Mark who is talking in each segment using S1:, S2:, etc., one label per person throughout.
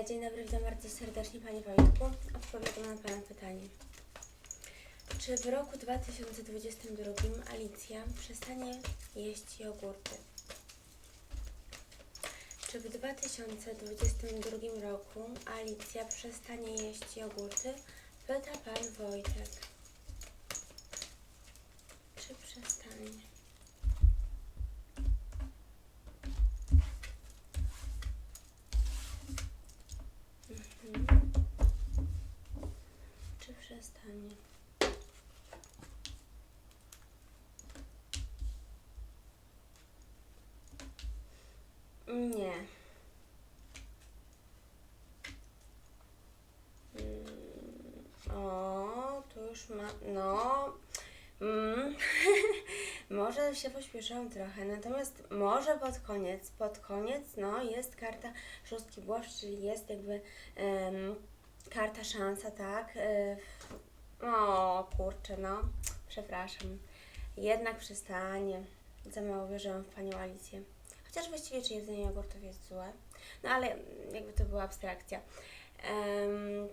S1: Dzień dobry, witam bardzo serdecznie Panie Wojtku. Odpowiadam na Pana pytanie. Czy w roku 2022 Alicja przestanie jeść jogurty? Czy w 2022 roku Alicja przestanie jeść jogurty? Pyta Pan Wojtek. Czy przestanie? Mhm. Czy przestanie? Nie. Mm, O, tu już ma. No. Mm. może się pośpieszyłam trochę, natomiast może pod koniec, pod koniec, no jest karta szóstki błasz, czyli jest jakby em, karta szansa, tak? E, o, kurczę, no, przepraszam. Jednak przestanie. Za mało wierzyłam w Panią Alicję. Chociaż właściwie, czy jedzenie jogurtów jest złe? No ale jakby to była abstrakcja. Em,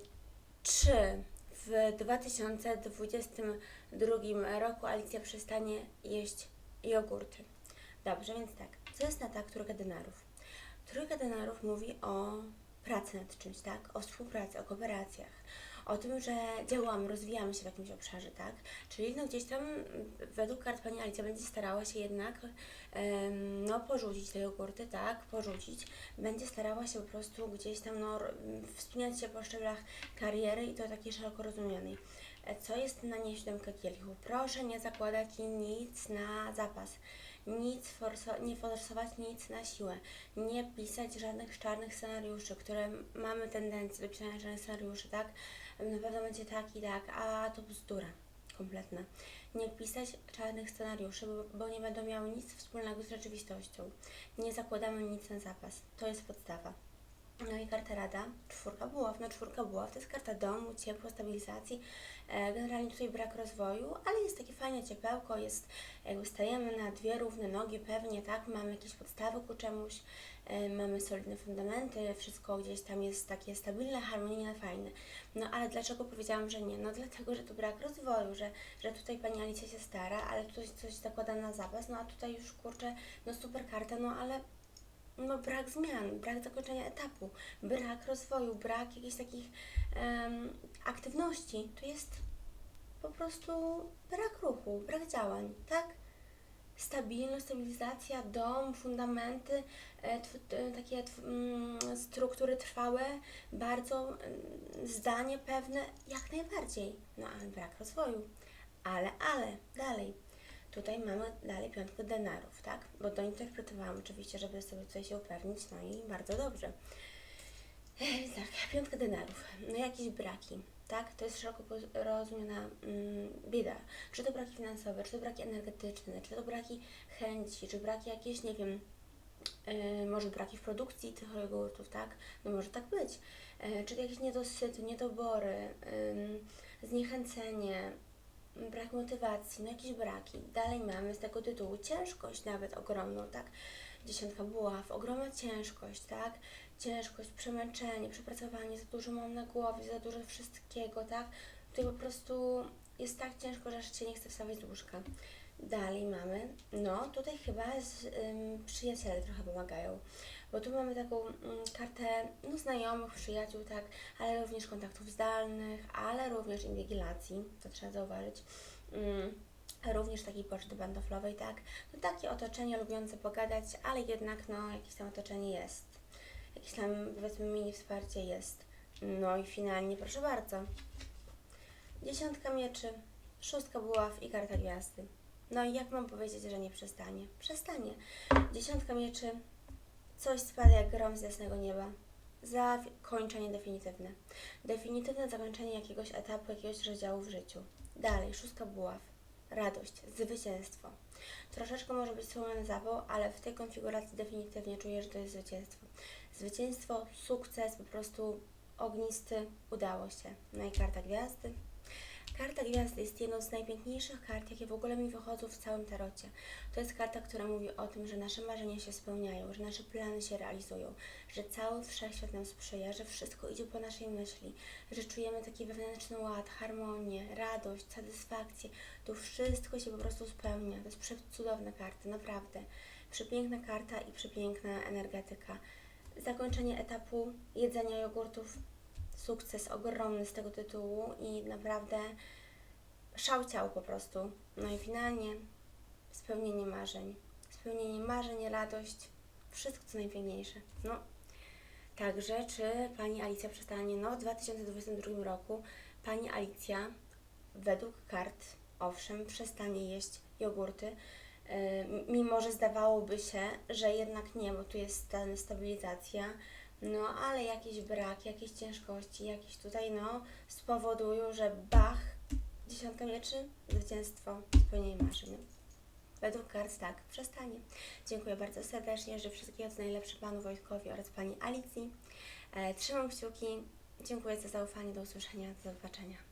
S1: czy w 2022 roku Alicja przestanie jeść jogurty? Dobrze, więc tak. Co jest na tak trójka denarów? Trójka denarów mówi o pracy nad czymś, tak? O współpracy, o kooperacjach. O tym, że działamy, rozwijamy się w jakimś obszarze, tak? Czyli no gdzieś tam mm, według kart Pani Alicja będzie starała się jednak em, no porzucić te jogurty, tak? Porzucić. Będzie starała się po prostu gdzieś tam no wspinać się po szczeblach kariery i to takiej szeroko rozumianej. Co jest na niej siódemka? Proszę nie zakładać nic na zapas. Nic forso- nie forsować nic na siłę. Nie pisać żadnych czarnych scenariuszy, które mamy tendencję do pisania czarnych scenariuszy, tak? Na pewno będzie tak i tak, a to bzdura kompletna. Nie pisać czarnych scenariuszy, bo, bo nie będą miały nic wspólnego z rzeczywistością. Nie zakładamy nic na zapas. To jest podstawa. No i karta rada, czwórka buław. No czwórka buław to jest karta domu, ciepła, stabilizacji. E, generalnie tutaj brak rozwoju, ale jest takie fajne ciepełko, jest jakby stajemy na dwie równe nogi pewnie, tak? Mamy jakieś podstawy ku czemuś, e, mamy solidne fundamenty, wszystko gdzieś tam jest takie stabilne, harmonijne, fajne. No ale dlaczego powiedziałam, że nie? No dlatego, że to brak rozwoju, że, że tutaj pani Alicja się stara, ale tutaj coś zakłada na zapas, no a tutaj już kurczę, no super karta, no ale no brak zmian, brak zakończenia etapu, brak rozwoju, brak jakichś takich em, aktywności. To jest po prostu brak ruchu, brak działań, tak? Stabilność, stabilizacja, dom, fundamenty, e, takie mm, struktury trwałe, bardzo mm, zdanie pewne, jak najbardziej. No ale brak rozwoju. Ale, ale, dalej. Tutaj mamy dalej piątkę denarów, tak? Bo to interpretowałam oczywiście, żeby sobie tutaj się upewnić, no i bardzo dobrze. Tak, piątka denarów. No jakieś braki, tak? To jest szeroko rozumiana mm, bieda. Czy to braki finansowe, czy to braki energetyczne, czy to braki chęci, czy braki jakieś, nie wiem, e, może braki w produkcji tych jogurtów, tak? No może tak być. E, czy to jakieś niedosyty, niedobory, ym, zniechęcenie, brak motywacji, no jakieś braki. Dalej mamy z tego tytułu ciężkość nawet ogromną, tak? Dziesiątka buław, ogromna ciężkość, tak? Ciężkość, przemęczenie, przepracowanie, za dużo mam na głowie, za dużo wszystkiego, tak? Tutaj po prostu jest tak ciężko, że się nie chce wstawać z łóżka. Dalej mamy, no tutaj chyba z, ym, przyjaciele trochę pomagają, bo tu mamy taką ym, kartę no, znajomych, przyjaciół, tak, ale również kontaktów zdalnych, ale również inwigilacji, to trzeba zauważyć. Ym, również takiej poczty pantoflowej, tak, no takie otoczenie lubiące pogadać, ale jednak no jakieś tam otoczenie jest, jakieś tam powiedzmy mini wsparcie jest. No i finalnie, proszę bardzo, dziesiątka mieczy, szóstka buław i karta gwiazdy. No i jak mam powiedzieć, że nie przestanie? Przestanie. Dziesiątka mieczy, coś spada jak grom z jasnego nieba. Zakończenie definitywne. Definitywne zakończenie jakiegoś etapu, jakiegoś rozdziału w życiu. Dalej, szóstka buław. Radość, zwycięstwo. Troszeczkę może być słomiany zawał, ale w tej konfiguracji definitywnie czuję, że to jest zwycięstwo. Zwycięstwo, sukces, po prostu ognisty, udało się. No i karta gwiazdy. Karta Gwiazdy jest jedną z najpiękniejszych kart, jakie w ogóle mi wychodzą w całym tarocie. To jest karta, która mówi o tym, że nasze marzenia się spełniają, że nasze plany się realizują, że cały wszechświat nam sprzyja, że wszystko idzie po naszej myśli, że czujemy taki wewnętrzny ład, harmonię, radość, satysfakcję. Tu wszystko się po prostu spełnia. To jest przecudowna karta, naprawdę. Przepiękna karta i przepiękna energetyka. Zakończenie etapu jedzenia jogurtów sukces ogromny z tego tytułu i naprawdę szał ciał po prostu. No i finalnie spełnienie marzeń. Spełnienie marzeń, radość, wszystko co najpiękniejsze. No, także czy Pani Alicja przestanie? No, w 2022 roku Pani Alicja według kart, owszem, przestanie jeść jogurty, yy, mimo że zdawałoby się, że jednak nie, bo tu jest stabilizacja, no ale jakiś brak, jakieś ciężkości, jakieś tutaj, no, spowodują, że bach, dziesiątka mieczy, zwycięstwo, spełnienie marzeń. Według kart tak, przestanie. Dziękuję bardzo serdecznie, życzę wszystkiego co najlepsze Panu Wojtkowi oraz Pani Alicji. E, trzymam kciuki. Dziękuję za zaufanie, do usłyszenia, do zobaczenia.